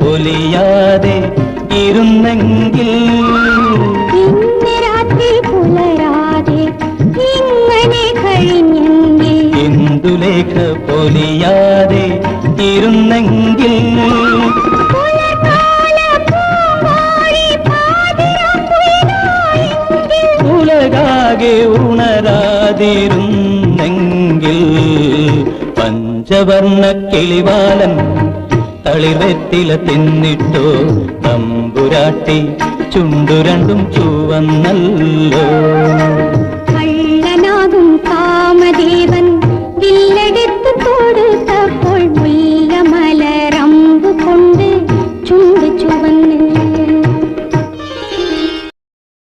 പൊലിയാതെ ഇരുന്നെങ്കിൽ. ഇന്ദുലേഖ പൊലിയാതെ ഇരുന്നെങ്കിൽ. ഉലകാകെ ഉണരാതിരുന്നെങ്കിൽ. പഞ്ചവർണ കിളിവാലൻ തളിർവെറ്റില തിന്നിട്ടോ തമ്പുരാട്ടി ചുണ്ടു രണ്ടും ചുവന്നല്ലോ.